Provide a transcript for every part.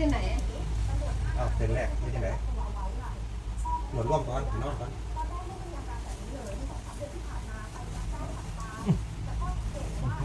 ที่ไหนอ้าวเส้นแรกนี่ที่ไหนหมดร่วมก่อนนอนก่อน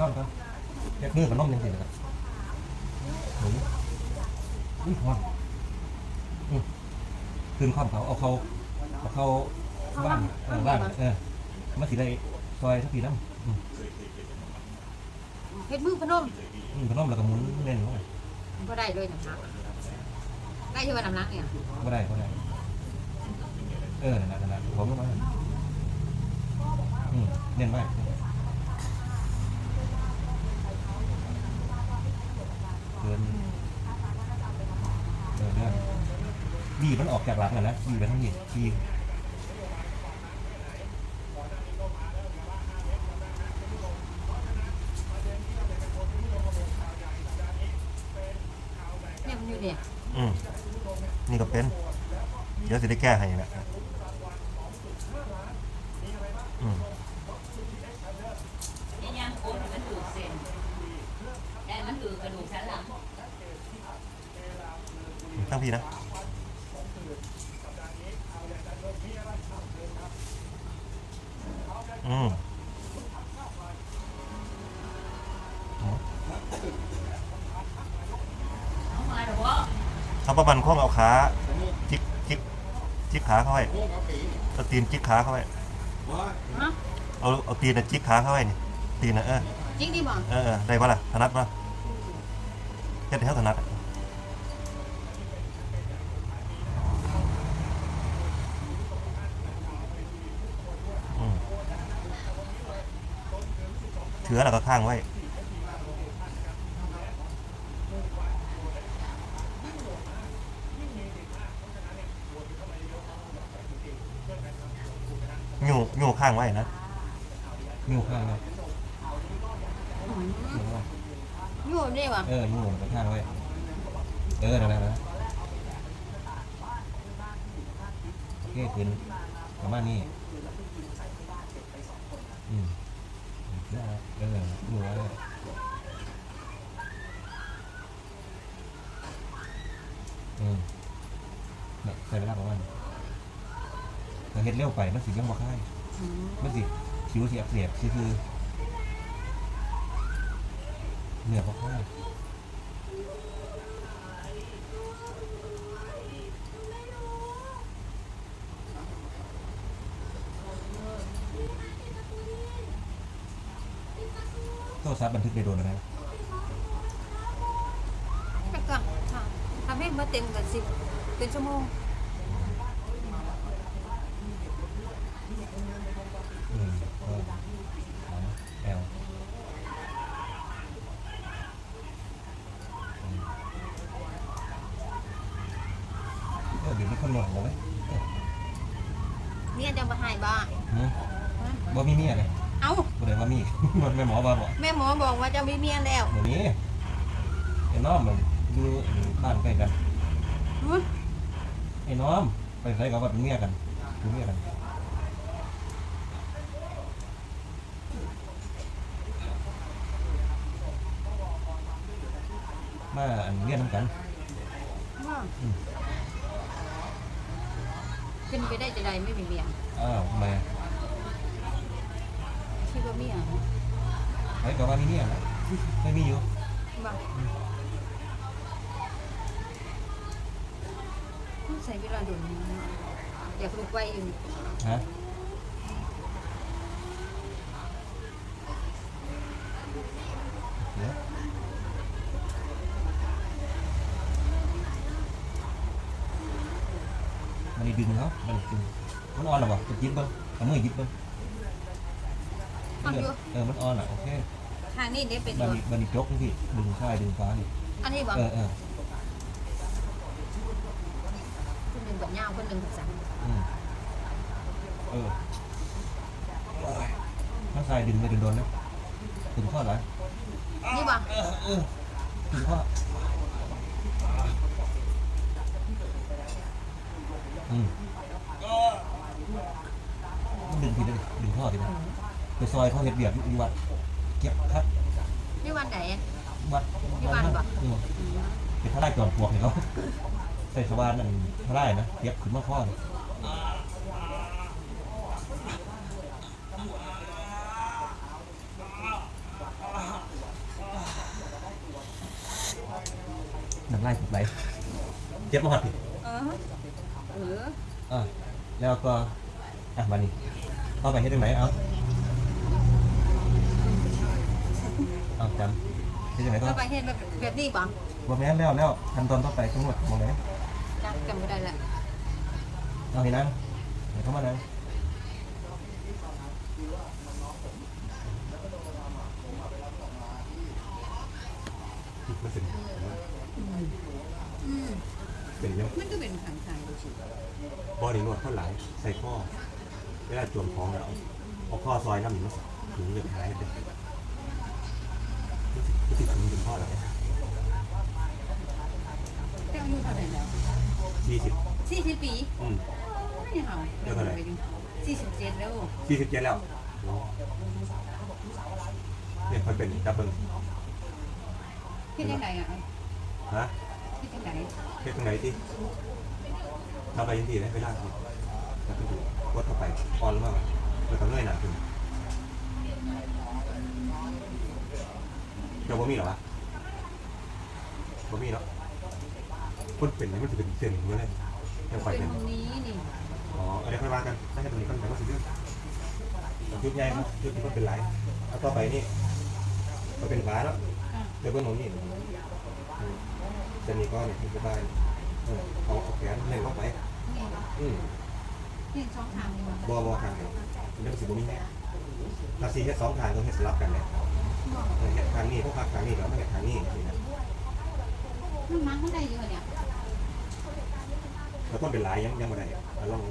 นอนก่อนเรียกมือกับน้องยังสินะครับหนูอุ้ยหอนอืมคืนความเขาเอาเขาเอาเขาบ้านเออบ้านเออมาสิได้ซอยสักทีน้ำอืมเฮ็ดมือพนมอืมขนมแล้วก็หมุนเล่นเข้าไปก็ได้เลยน้ำหนั กได้ที่ว่าน้ำหนักเนี่ยก็ได้ก็ได้ เออนั่นแหละนั่นแหละผมก็มาอืมเน้นมากเดินเดินเดินบีมันออกจากหลังอะนะบีไปทั้งนี้บี เนี่ยมันอยู่เนี่ย อืมนี่ก็เป็น เดี๋ยว สิได้แก้ให้นะอืมนี่ยังโอนมันดูดเส้นแต่มันคือกระดูกสันหลังทั้งพี่นะอืมเอามาหรอวะทำประมันข้องเอาขาจิกจิก จิกขาเข้าไว้เอาตีนจิกขาเข้าไว้ฮะเอาเอาตีนน่ะจิกขาเข้าไว้นี่ตีนนะเออจริงดิบ่เออเออได้ปะล่ะถนัดปะเฮ็ดให้เขาถนัดอะอืมเถือแล้วก็ข้างไว้ อยู่อยู่ข้างไว้นะนิ้วข้างเลยอืมนิ้วไว้อยู่นี่บ่เออนิ้วกับข้างไว้เออนั่นแหละนะโอเคขึ้นประมาณนี้อืมได้เออนิ้วไว้อืมเนี่ยใช้เวลาประมาณนี้ถ้าเฮ็ดเร็วไปมันสิยังบ่คลายอื มันสิคิ้วสิอักเสบคือคือเหนือบ่คลายโทรศัพท์บันทึกได้โดนแล้วนะแต่ก่อนค่ะทำให้มาเต็มกันสิ เป็นชั่วโมง อืมเออเอาแอลอืม เออเดี๋ยวนี้คนหลงแล้วไหมเนี่ยจะมาให้บ้าหืมบ่มีเมียเลยเอ้าบ่ได้ว่ามีมันไม่หมอว่าบ่แม่หมอบอกว่าจะมีเมียแล้วเดี๋ยวนี้ไอ้น้อมมันอยู่บ้านใกล้กันหือไอ้น้อมไปใส่กับว่าเป็นเมียกันเป็นเมียกันมาอันเรียนน้ำกัน ว่าอืมเป็นไปได้จะได้ไม่มีเมียอ้าวทำไมอะคิดว่าเมียไอ้กับว่ามีเมียนะไม่มีอยู่บ่ต้องใช้เวลาโดนอยากลุกไวอยู่ ฮะเดี๋ยวมันนี่ดึงเขา มันดึงมันอ่อนหรอวะจะยิบเบิ้งเอามือยิบเบิ้งทำอยู่เออมันอ่อนอะโอเคทางนี้ได้เป็นมันตัวนี่มันนี่จกนี่พี่ดึงซ้ายดึงขวานี่อันนี้บ่เออเออคนหนึ่งแบบยาวคนหนึ่งแบบสั้นอืมเออข้างซ้ายดึงไม่ดึงโดนนะดึงข้อไหนนี่บ่เออเออดึงข้ออืมมัน ดึงผิดเลยดึงข้อผิดนะไปซอยเขาเห็ดเบียดอยู่วัดเก็บคัดนี่วันไหน วัดที่บ้านปะ อืมอืมเป็นทลายจอมปลวกเนี่ยเขาใส่สว่านนั่นทลายนะเย็บขึ้นมาข้อเลยน้ำลายถูกไหลเจ็บมาหอดผิดเออเออ อะ แล้วก็อะมานี่เข้าไปให้ตรงไหนเอาเอาจำให้ตรงไหนก็เราไปเห็นแบบแบบนี้ป่ะบ่แม่นแล้วแล้วขั้นตอนต่อไปทั้งหมดมองไหนจักจำไม่ได้ละเอาให้นั่งเดี๋ยวเข้ามานั่งมันเป็นอืม เป็นยังมันก็เป็นทางไทยดูสิบอดี้นวดข้างหลังใส่ข้อเวลาจวมท้องแล้วเอาข้อซอยน้ำหนึ่งมาถึงเลือดหายไปรู้สึกรู้สึกถึงเป็นข้อแล้วแต่อายุเท่าไหร่แล้วสี่สิบสี่สิบปีอืมไม่เอาสี่สิบเจ็ดแล้วสี่สิบเจ็ดแล้วเนี่ยมันเป็นดับเบิลคิดยังไงอะฮะ คิดยังไงเฮ็ดตรงไหนที่ทำไปยังดีเลยเวลาที่แล้วก็ดูกดเข้าไปออนลงมาแล้วก็เงยหน้าขึ้นเจ้าบ่มีเหรอวะบ่มีเนาะคนเป็นนี่มันจะเป็นเส้นอยู่เลยยังคอยเป็นเป็นตรงนี้นี่อ๋ออะไรค่อยว่ากันถ้าให้ตรงนี้ก็เป็นว่าสิเรื่องจุดใหญ่ครับจุดที่มันเป็นไรแล้วต่อไปนี่ก็เป็นฟ้าแล้ว เดี๋ยวเพิ่นของนี่อืมเส้นนี้ก็เนี่ยที่สบายเออเอาเอาแขนเล่นเข้าไปอืมนี่ช่องทางนี่มันบอบอทางเดียวเรื่องสิบ่มีแน่ถ้าสีเฮ็ดสองทางต้องเฮ็ดสลับกันเลยเออเฮ็ดทางนี้พวกพักทางนี้แล้วไม่เฮ็ดทางนี้นะมันมังมันได้เยอะเนี่ยแล้วคนเป็นหลายยังยังบ่ได้เอาลอง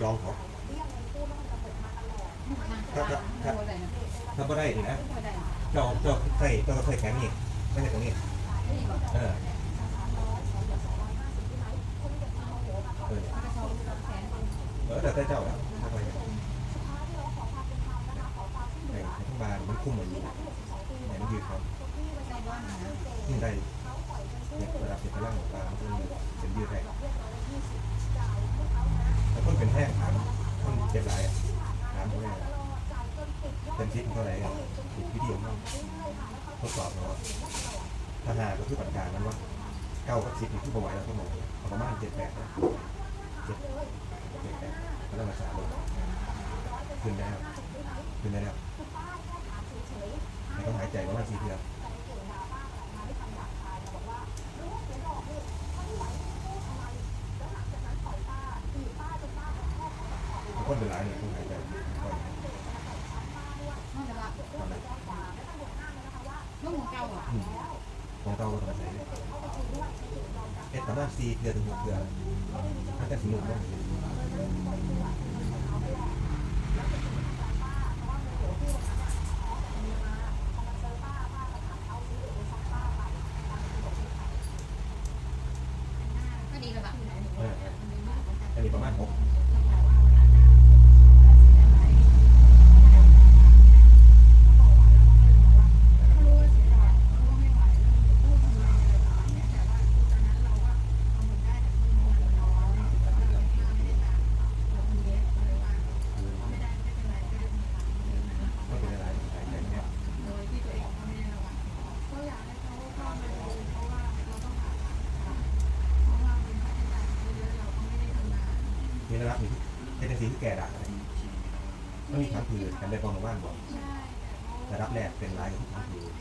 จองเขาถ้าถ้าถ้าได้นะถ้าบ่ได้นะ เจ้าเจ้าใส่เจ้าใส่แขนนี่ไม่ใช่ตรงนี้ เออเออเขาแขนเออแต่แต่เจ้าอะไม่ค่อยเห็นไอ้ทั้งบานมันคุ้มเหมือนอยู่ไหนมันยืดครับได้บ้างนะนี่ได้เนี่ยเวลาเป็นพลังปลามันจะมีเป็นยืดได้แล้วคนเป็นแห้งถามคนเจ็บหลายถามเขาเลย เป็นชิปเท่าไหร่ติดวิดีโอมั้งทดสอบเนาะถ้าหาก็คือปัญการมันว่าเก้ากับสิบนี่คือประวัติแล้วก็หมดประมาณเจ็ดแปดนะเจ็ดเจ็ดแปดก็ต้องมาสามลยขึ้นได้แล้วขึ้นได้แล้วไม่ต้องหายใจประมาณสี่เดือนคนเป็นหลายเนี่ยต้องหายใจก่อน นั่นแหละ ตอนนั้นลูกของเก่าอะอืมของเราก็ทำใส่เอ็ดประมาณสี่เดือนถึงหกเดือนถ้าจะสนุกมากดีแล้วป่ะ เอออันนี้ประมาณหกก็เป็นอะไรหายใจเนี่ยมีระดับหนึ่งเป็นสีที่ แก่ด่างไมันมีทางผืนกันได้ประมาณว่านบอกระดับแรกเป็นลายของทางผืน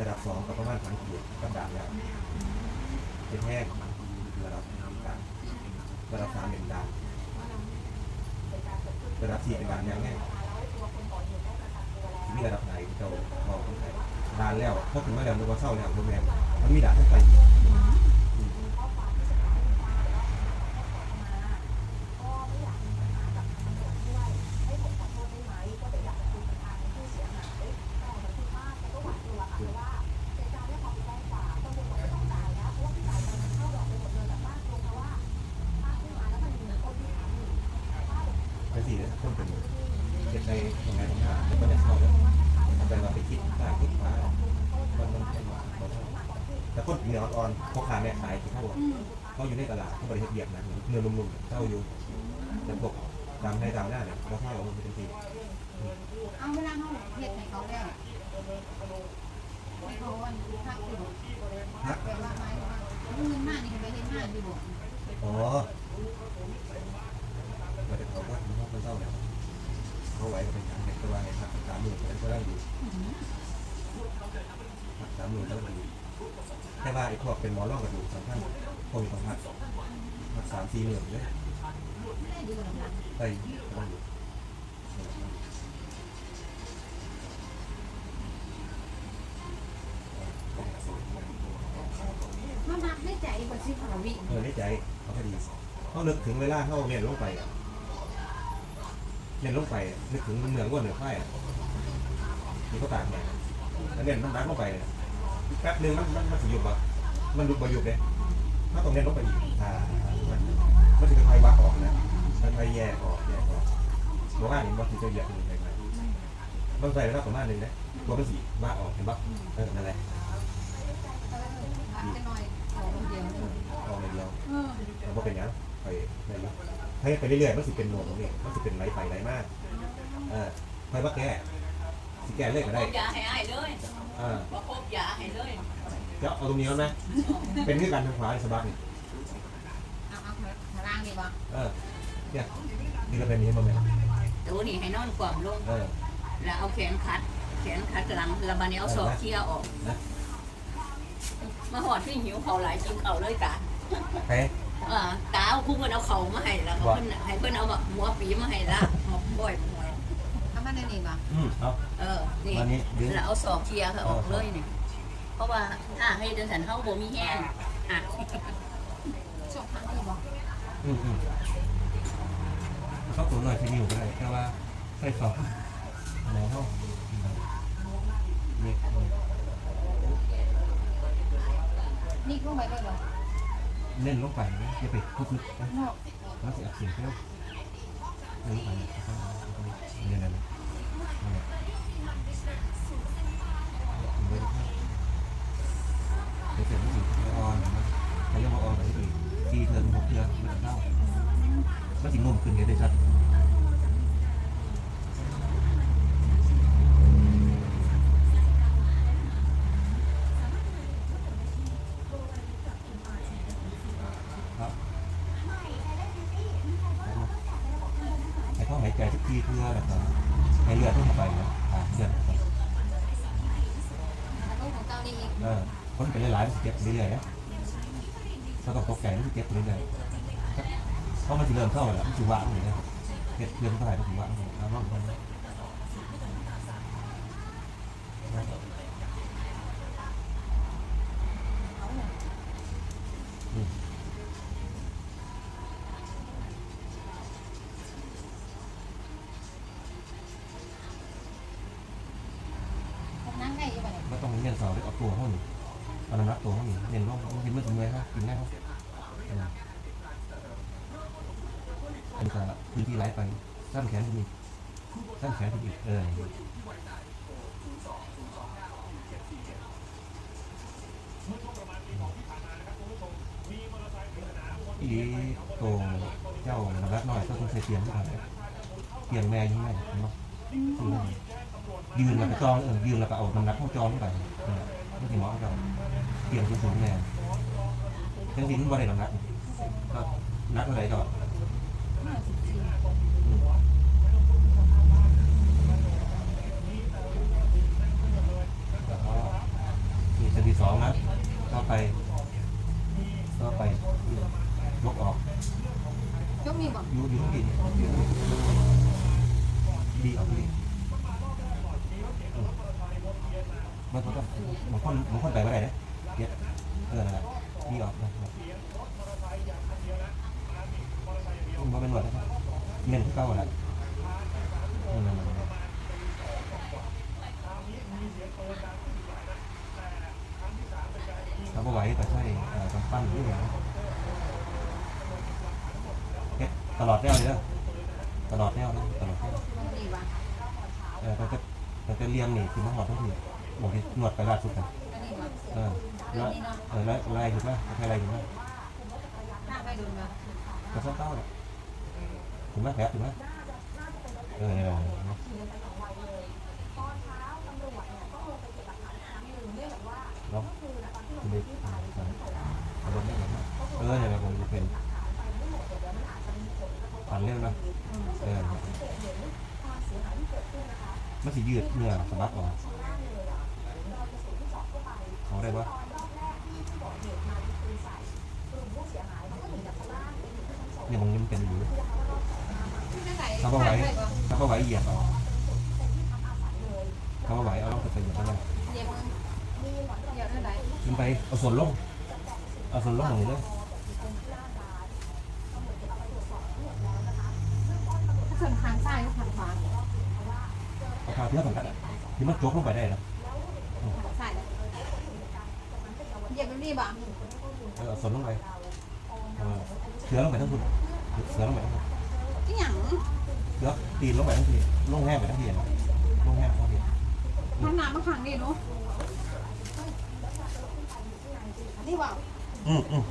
ระดับสองก็ประมาณทางผืนกับด่างแล้วเป็นแห้งระดับกลางระดับสามเป็นด่างระดับสี่เป็นด่างยังแห้งมีระดับไหนเจ้าบอกคนไทยด่านแล้วพอถึงมาแล้วมันก็เศร้าแล้วโรงแรมมันมีด่านทั้งไปอีกอืม ไปสี่เนี่ยคนเป็นเด็กในทำงานทำงาน แล้วก็จะเข้าแล้วแต่เราไปคิดตาคิดฟ้ามันมันเป็นมันถ้าแต่คนเหนืออ่อนๆพ่อค้าแม่ขายที่เขาบอกอืมเขาอยู่ในตลาดเขาบริเฮ็ดเบียกนะเนื้อนุ่มๆเจ้าอยู่แต่พวกตามในตามหน้าเนี่ยเราเข้าเอามันเป็นทีเอาเวลาเขาเฮ็ดให้เขาแล้วให้เขาวันพักอยู่พักแบบว่าไม้ว่าเอาเงินมานี่ก็ไปเฮ็ดงานอยู่บ่อ๋อมาจากเขาก็ถึงห้องคนเศร้าแล้วเขาไหวก็เป็นอย่างเด็กตัวในพักสามหมื่นก็ได้อยู่พักสามหมื่นก็ได้อยู่ แค่ว่าไอ้พวกเป็นหมอร่องกระดูกสำคัญพวกมีความพักพักสามสี่หมื่นเลยได้ดีกว่านั้นไปต้องอยู่มันนับได้ใจกว่าสิบห้าวิเออในใจเขาพอดีเขานึกถึงเวลาเขาเรียนลงไปอะเรียนลงไปอะนึกถึงเหมืองว่าเหนือไข่อะนี่ก็ตากเนี่ยแล้วเรียนมันดักลงไปอะ แป๊บหนึงมันมันมันสิหยุดปะมันหยุดบ่หยุดเลยถ้าตรงเรียนลงไปอีกอ่ามันมันจะค่อยๆวักออกนะค่อยๆแยกออกแยกออกบอกว่าเห็นว่าที่จะแยกมันไปไหนบางใจเวลาประมาณหนึงนะตัวมันสีวักออกเห็นปะเออนั่นแหละเออพักจะหน่อยขอคนเดียวนึงออกเลยเดียวเออมันก็เป็นอย่างนั้นไปไปเรื่อยให้ไปเรื่อยๆมันสิเป็นหน่วงตรงนี้มันสิเป็นไหลไปไหลมากเออค่อยมาแก้ สิแก้เลยก็พได้บยาให้อ้ายเลยเออบ่พบยาให้เลยเดี๋ยวเอาตรงนี้แล้วนะเป็นที่การทางขวาสะบักนี่เอาเอาพลังดีบ่เออเนี่ยนี่ก็เป็นนี้มาไหมตัวนี้ให้นอนกว่ำลง เออ แล้วเอาแขนคัด แขนคัดหลังแล้วบัดนี้เอาศอกเคลียร์ออก นะ มาหอดที่หิวเขาหลายกินเขาเลยกะไป เออตาเอาคู่เพิ่นเอาเขามาให้แล้วก็เพิ่นให้เพิ่นเอาแบบหัวปีมาให้ละหอกบ่อย หวยเอามาในนี่บ่อืมเอาเออนี่วันนี้ดึง แล้วเอาศอกเคลียร์เขาออกเลยนี่เพราะว่าถ้าให้เดินสันเฮาบ่มีแห้งอะชอบพักดีบ่อืมอืมเข้าตัวหน่อยใช้นิ้วก็ได้แค่ว่าใส่สองไหนเข้านี่นี่ลงไปเลยบ่เล่นลงไปนะอย่าไปทุบลึกนะนอกแล้วสิอักเสียงเปรี้ยวเล่นลงไปเนี่ยนั่นนั่นแหละเดี๋ยว มันจะเข้ามันสิงมขึ้นเห็นได้ชัดครับให้เขาหายใจสักทีเพื่อแบบว่าให้เลือดเข้าไปนะอ่าเลือดลูกของเจ้านี่อีเออคนไปหลายๆมันเก็บเรื่อยๆนะถ้าต้องตกใจมันเก็บเรื่อยๆเพราะมันจะเริ่มเข้าแล้วมันจะวางอยู่นะเก็บเรื่องเท่าไหร่มันจะวางอยู่เอาลองดูน พื้นที่ไปสั้นแขนขึ้นอีกสั้นแขนขึ้นอีกเอออีโตเจ้าระดับน้อยก็ต้องใส่เตียงด้วยกันเตียงแม่ยิ่งไงเนไหมคือนั่นยืนแล้วก็จองเออยืนแล้วก็เอาน้ำหนักเข้าจองไปเออไม่ถึงหมอเราเปลี่ยนสูงแน่ทั้งที่มันบ่ได้น้ำนักก็นักอะไรก็อืมแล้วก็มีเซนที่ สองนะก็ไปก็ไปยกออกยกมีบ่ยูยูที่ดีดีออกดีมันก็บางคนบางคนไปไม่ได้นะเยอะเออนั่นแหละดีออกนะมันบ่เป็นหวัดนะครับเน้นที่เก้าแหละนั่นนั่นนั่นถ้าบ่ไหวก็ใช่เอ่อกำปั้นด้วยนะเฮ็ดต ลอดแนวเลยเด้อตลอดแนวนะตลอดแนวมันดีบ่เออแต่แต่แต่เรียงนี่คือมาหอดทั้งทีบอกที่นวดไปล่าสุดกันอันนี้บ่เออแบบนี้เนาะเออไล่ไล่ถูกไหมใครไล่ถูกไหมหน้าไปโดนมากระซ้อเต้าเนี่ยถูกไหมแผลถูกไหมเออเนี่ยเนาะเนาะคุณดิเอาลงไหมผมจะเป็น นเรื่องนะเออมันสิยืดเนื้อสะบักออกเอาได้ปะเนี่ยมันยังเป็นอยู่ไม่ใส่ถ้าเขาไหวใส่บ่ถ้าเขาไหวเหยียบเอาถ้าเขาไหวเอาลองไปเหยียบเท่านั้นเหยียบมึงเหยียบเท่าไหร่ขึ้นไปเอาส่วนลงเอาส่วนลงอย่างนี้เลย ส่วนทางซ้ายก็ทางขวา เอาทางเที่ยวสำคัญอะที่มันจกลงไปได้นะทางซ้ายเหยียบแบบนี้บ่เออเอาส่วนลงไปเออเสือลงไปทั้งคุณเสือลงไปทั้งคุณที่หยังเสือตีนลงไปทั้งทีลงแห้งไปทั้งทีนะลงแห้งทั้งทีมันหนามาขังนี่เนาะนี่บ่อืมอืม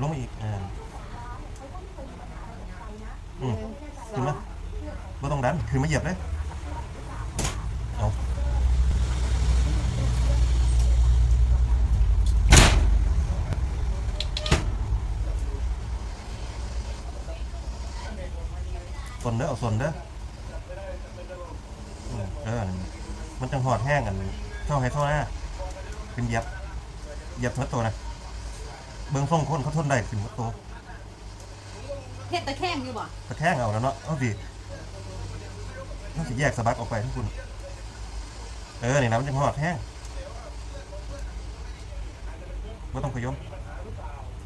ลงมาอีกอ่าอืมขึ้นมาไม่ ต้องดันขึ้นมาเหยียบเลยเอาส่วนเด้อเอาส่วนเด้ออืมเออนั่นมันจังหอดแห้งกันเท่าให้เท่าหน้าเป็นเหยียบเหยียบทั้งตัวนะเบื้องส่งคนเขาทนได้ขึ้นทั้งตัวเฮ็ดตะแคงอยู่บ่ตะแคงเอาแล้วเนาะเอาดิ ต้องสิแยกสะบักออกไปทุกคุณเออนี่นะมันจะหอดแห้งไม่ต้องขยม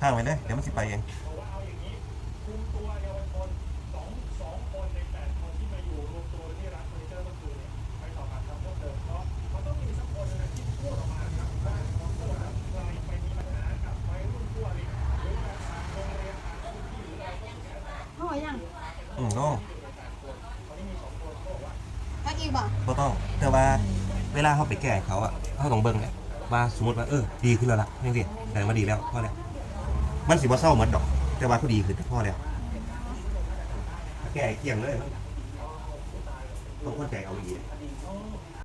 ห้างไว้เลยเดี๋ยวมันสิไปเองพ่อยังอืมต้อง ทักอีกบ่ ก็ต้อง แต่ว่าเว ลาเขาไปแก้เขาอะเขาต้องเบิ่งเนี่ยว่าสมมติว่าเออดีขึ้นแล้วล่ะนี่สิแต่มาดีแล้วพ่อแล้วมันสิบ่เศร้าเหมือนดอก แต่ว่าเขาดีขึ้นแต่พอแล้วแก้เกี่ยงเลยมันต้องเข้าใจเอาอีก